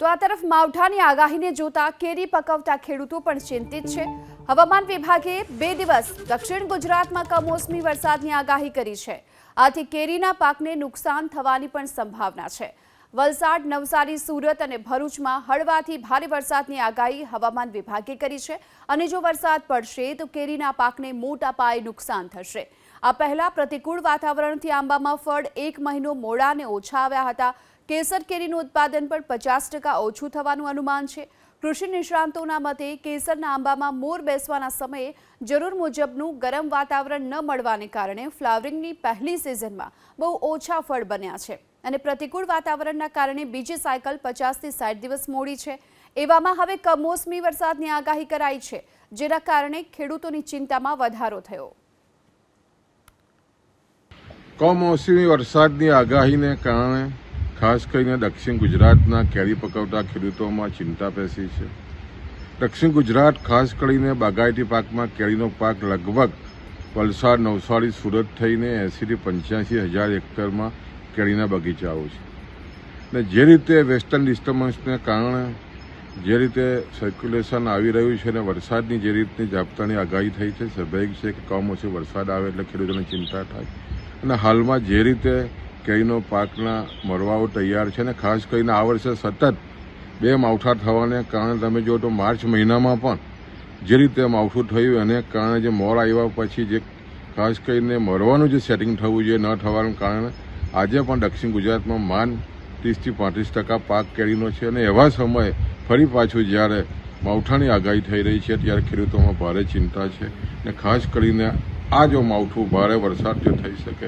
તો આ તરફ માવઠાની આગાહીને જોતા કેરી પકવતા ખેડૂતો પણ ચિંતિત છે. હવામાન વિભાગે બે દિવસ દક્ષિણ ગુજરાતમાં કમોસમી વરસાદની આગાહી કરી છે. આથી કેરીના પાકને નુકસાન થવાની પણ સંભાવના છે. વલસાડ, નવસારી, સુરત અને ભરૂચમાં હળવાથી ભારે વરસાદની આગાહી હવામાન વિભાગે કરી છે અને જો વરસાદ પડશે તો કેરીના પાકને મોટા પાયે નુકસાન થશે. આ પહેલા પ્રતિકૂળ વાતાવરણથી આંબામાં ફળ એક મહિનો મોડા અને ઓછા આવ્યા હતા. કેસર કેરીનું ઉત્પાદન પણ પચાસ ટકા ઓછું થવાનું અનુમાન છે. કૃષિ નિષ્ણાંતોના મતે કેસરના આંબામાં મોર બેસવાના સમયે જરૂર મુજબનું ગરમ વાતાવરણ ન મળવાને કારણે ફ્લાવરિંગની પહેલી સિઝનમાં બહુ ઓછા ફળ બન્યા છે અને પ્રતિકૂળ વાતાવરણના કારણે બીજી સાયકલ પચાસથી સાઠ દિવસ મોડી છે. એવામાં હવે કમોસમી વરસાદની આગાહી કરાઈ છે, જેના કારણે ખેડૂતોની ચિંતામાં વધારો થયો. કમોસમી વરસાદની આગાહીને કારણે ખાસ કરીને દક્ષિણ ગુજરાતના કેરી પકવતા ખેડૂતોમાં ચિંતા પેસી છે. દક્ષિણ ગુજરાત ખાસ કરીને બાગાયતી પાકમાં કેરીનો પાક લગભગ વલસાડ, નવસારી, સુરત થઈને એંસીથી પંચ્યાસી હજાર હેક્ટરમાં કેરીના બગીચાઓ છે. ને જે રીતે વેસ્ટર્ન ડિસ્ટર્બન્સને કારણે જે રીતે સર્ક્યુલેશન આવી રહ્યું છે અને વરસાદની જે રીતની ઝાપટાની આગાહી થઈ છે સ્વાભાવિક છે કે કમોસમી વરસાદ આવે એટલે ખેડૂતોને ચિંતા થાય. અને હાલમાં જે રીતે કેરીનો પાકના મરવાઓ તૈયાર છે ને ખાસ કરીને આ વર્ષે સતત બે માવઠા થવાને કારણે તમે જો તો માર્ચ મહિનામાં પણ જે રીતે માવઠું થયું એને કારણે જે મોર આવ્યા પછી જે ખાસ કરીને મરવાનું જે સેટિંગ થવું જોઈએ ન થવાનું કારણે આજે પણ દક્ષિણ ગુજરાતમાં માન ત્રીસથી પાંત્રીસ ટકા પાક કેરીનો છે અને એવા સમયે ફરી પાછું જ્યારે માવઠાની આગાહી થઈ રહી છે ત્યારે ખેડૂતોમાં ભારે ચિંતા છે ને ખાસ કરીને આ જો માવઠું ભારે વરસાદ જો થઈ શકે